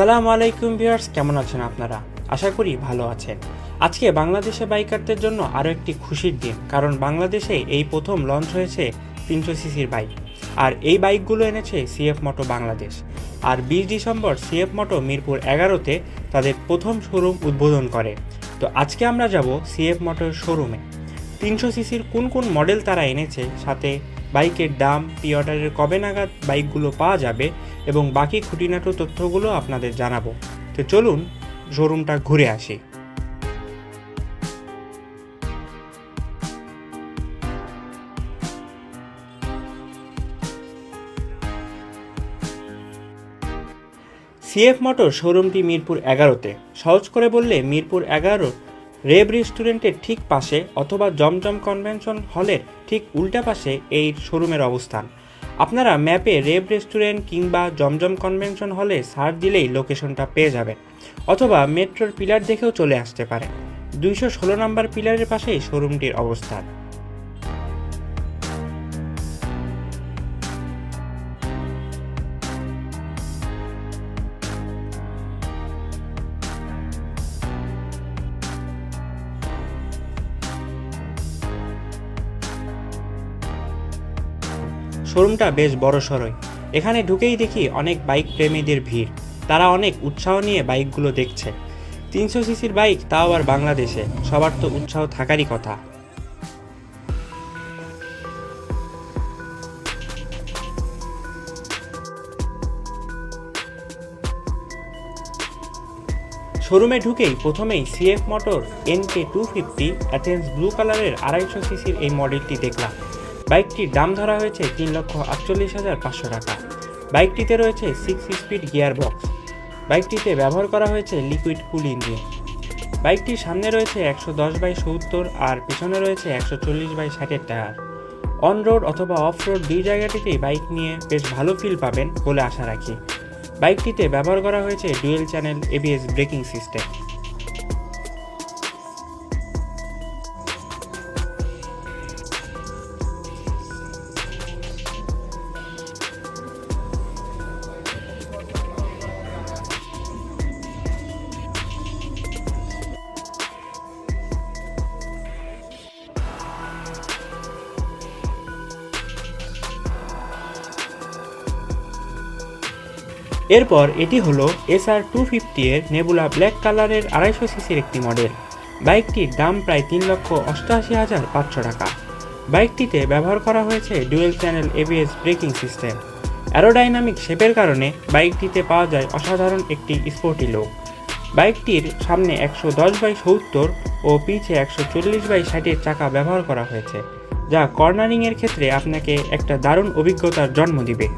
আসসালামু আলাইকুম ভিউয়ার্স, কেমন আছেন আপনারা? আশা করি ভালো আছেন। আজকে বাংলাদেশে বাইকারদের জন্য আরও একটি খুশির দিন, কারণ বাংলাদেশে এই প্রথম লঞ্চ হয়েছে তিনশো সিসির বাইক, আর এই বাইকগুলো এনেছে সিএফ মোটো বাংলাদেশ আর বিশ ডিসেম্বর সিএফ মোটো মিরপুর এগারোতে তাদের প্রথম শোরুম উদ্বোধন করে। তো আজকে আমরা যাব সিএফ মোটোর শোরুমে। তিনশো সিসির কোন কোন মডেল তারা এনেছে, সাথে বাইকের দাম প্রি অর্ডারের কবে নাগাদ বাইকগুলো পাওয়া যাবে এবং বাকি খুঁটিনাটো তথ্যগুলো আপনাদের জানাব। তো চলুন, শোরুমটা ঘুরে আসি। সিএফ মোটর শোরুমটি মিরপুর এগারোতে। সহজ করে বললে মিরপুর এগারো রেব রেস্টুরেন্টের ঠিক পাশে অথবা জমজম কনভেনশন হলের ঠিক উল্টা পাশে এই শোরুমের অবস্থান। আপনারা ম্যাপে রেব রেস্টুরেন্ট কিংবা জমজম কনভেনশন হলে সার্চ দিলেই লোকেশনটা পেয়ে যাবেন, অথবা মেট্রোর পিলার দেখেও চলে আসতে পারে দুইশো ষোলো নম্বর পিলারের পাশেই শোরুমটির অবস্থান। শোরুমটা বেশ বড় সড়ই। এখানে ঢুকেই দেখি অনেক বাইক প্রেমীদের ভিড়। তারা অনেক উৎসাহ নিয়ে বাইকগুলো দেখছে। তিনশো সিসির বাইক তাও আবার বাংলাদেশে। সবার তো উৎসাহ থাকারই কথা। শোরুমে ঢুকেই প্রথমেই CF Moto NK two fifty Athens blue কালারের আড়াইশো সিসির এই মডেলটি দেখলাম। বাইকটির দাম ধরা হয়েছে তিন লক্ষ আটচল্লিশ হাজার পাঁচশো টাকা। বাইকটিতে রয়েছে সিক্স স্পিড গিয়ার বক্স বাইকটিতে ব্যবহার করা হয়েছে লিকুইড কুল ইঞ্জিন বাইকটির সামনে রয়েছে একশো দশ বাই সত্তর আর পেছনে রয়েছে একশো চল্লিশ বাই ষাটের টায়ার। অন রোড অথবা অফ রোড দুই জায়গাটিতেই বাইক নিয়ে বেশ ভালো ফিল পাবেন বলে আশা রাখি। বাইকটিতে ব্যবহার করা হয়েছে dual channel ABS braking system এরপর এটি হলো এসআর টু ফিফটি এর নেবুলা ব্ল্যাক কালারের আড়াইশো সিসির একটি মডেল। বাইকটির দাম প্রায় তিন লক্ষ অষ্টআশি হাজার পাঁচশো টাকা। বাইকটিতে ব্যবহার করা হয়েছে dual channel ABS braking system. Aerodynamic শেপের কারণে বাইকটিতে পাওয়া যায় অসাধারণ একটি স্পোর্টি লুক। বাইকটির সামনে একশো দশ বাই সত্তর ও পিছে একশো চল্লিশ বাই ষাটের চাকা ব্যবহার করা হয়েছে, যা কর্নারিংয়ের ক্ষেত্রে আপনাকে একটা দারুণ অভিজ্ঞতার জন্ম দিবে।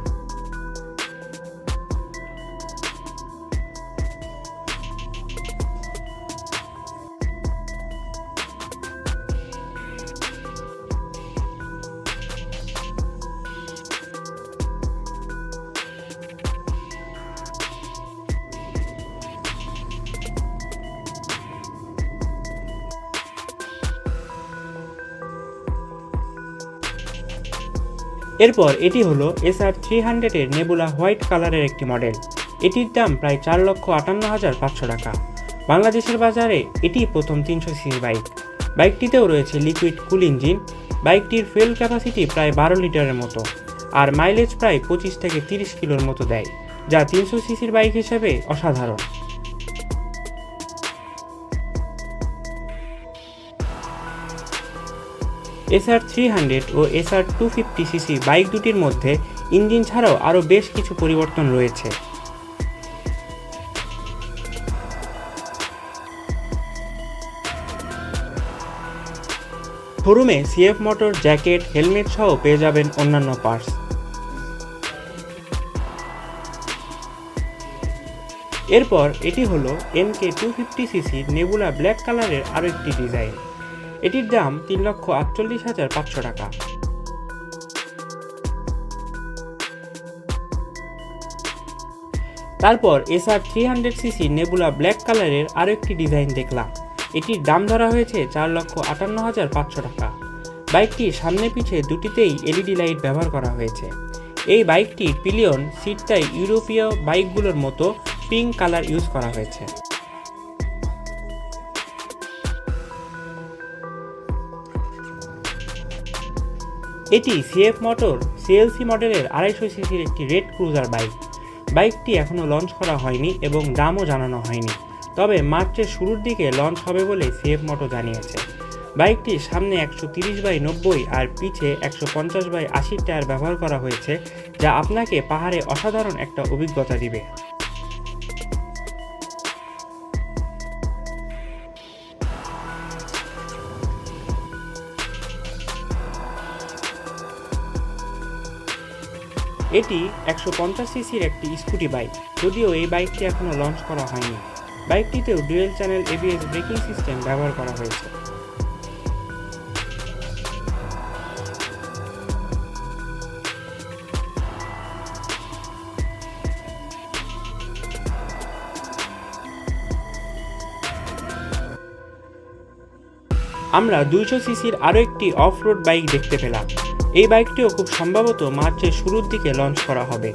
এরপর এটি হলো এসআর থ্রি হান্ড্রেডের নেবুলা হোয়াইট কালারের একটি মডেল। এটির দাম প্রায় চার লক্ষ আটান্ন হাজার পাঁচশো টাকা। বাংলাদেশের বাজারে এটি প্রথম তিনশো সিসি বাইক। বাইকটিতেও রয়েছে লিকুইড কুল ইঞ্জিন বাইকটির ফুয়েল ক্যাপাসিটি প্রায় বারো লিটারের মতো। আর মাইলেজ প্রায় পঁচিশ থেকে তিরিশ কিলোর মতো দেয়, যা তিনশো সিসির বাইক হিসেবে অসাধারণ। এসআর থ্রি হান্ড্রেড ও SR two fifty CC bike দুটির মধ্যে ইঞ্জিন ছাড়াও আরও বেশ কিছু পরিবর্তন রয়েছে। শোরুমে সিএফ মোটর জ্যাকেট হেলমেট সহ পেয়ে যাবেন অন্যান্য পার্টস এরপর এটি হলো NK two fifty CC nebula black কালারের আরও একটি ডিজাইন এটির দাম তিন লক্ষ আটচল্লিশ হাজার পাঁচশো টাকা। তারপর SR three hundred CC nebula black কালারের আরও একটি ডিজাইন দেখলাম। এটির দাম ধরা হয়েছে চার লক্ষ আটান্ন হাজার পাঁচশো টাকা। বাইকটি সামনে পিছে দুটিতেই এলইডি লাইট ব্যবহার করা হয়েছে। এই বাইকটি পিলিয়ন সিটটাই ইউরোপীয় বাইকগুলোর মতো পিঙ্ক কালার ইউজ করা হয়েছে। এটি সিএফ মোটর সিএলসি মডেলের আড়াইশো সিসির একটি রেড ক্রুজার বাইক বাইকটি এখনও লঞ্চ করা হয়নি এবং দামও জানানো হয়নি। তবে মার্চের শুরুর দিকে লঞ্চ হবে বলে সিএফ মোটর জানিয়েছে। বাইকটির সামনে একশো তিরিশ বাই নব্বই আর পিছে একশো পঞ্চাশ বাই আশির টায়ার ব্যবহার করা হয়েছে, যা আপনাকে পাহাড়ে অসাধারণ একটা অভিজ্ঞতা দিবে। এটি একশো পঞ্চাশ সিসির একটি স্কুটি বাইক। যদিও এই বাইকটি এখনও লঞ্চ করা হয়নি। বাইকটিতেও dual channel ABS braking system ব্যবহার করা হয়েছে। আমরা দুইশো সিসির আরও একটি অফ রোড বাইক দেখতে পেলাম। এই বাইকটিও খুব সম্ভবত মার্চের শুরুর দিকে লঞ্চ করা হবে।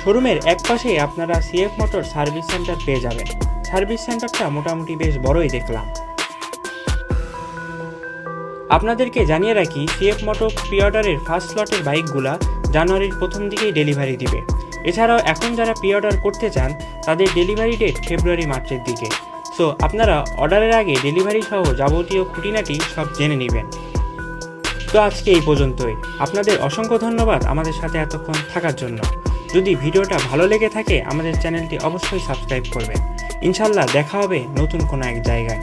শোরুমের এক পাশেই আপনারা সিএফ মোটর সার্ভিস সেন্টার পেয়ে যাবেন। সার্ভিস সেন্টারটা মোটামুটি বেশ বড়ই দেখলাম। আপনাদেরকে জানিয়ে রাখি সিএফ মোটর প্রি অর্ডারের ফার্স্ট স্লটের বাইকগুলা জানুয়ারির প্রথম দিকেই ডেলিভারি দিবে। এছাড়াও এখন যারা প্রি অর্ডার করতে চান, তাদের ডেলিভারি ডেট ফেব্রুয়ারি মার্চের দিকে। সো আপনারা অর্ডারের আগে ডেলিভারি সহ যাবতীয় খুঁটিনাটি সব জেনে নেবেন। তো আজকে এই পর্যন্তই। আপনাদের অসংখ্য ধন্যবাদ আমাদের সাথে এতক্ষণ থাকার জন্য। যদি ভিডিওটা ভালো লেগে থাকে, আমাদের চ্যানেলটি অবশ্যই সাবস্ক্রাইব করবেন। ইনশাল্লাহ দেখা হবে নতুন কোনো এক জায়গায়।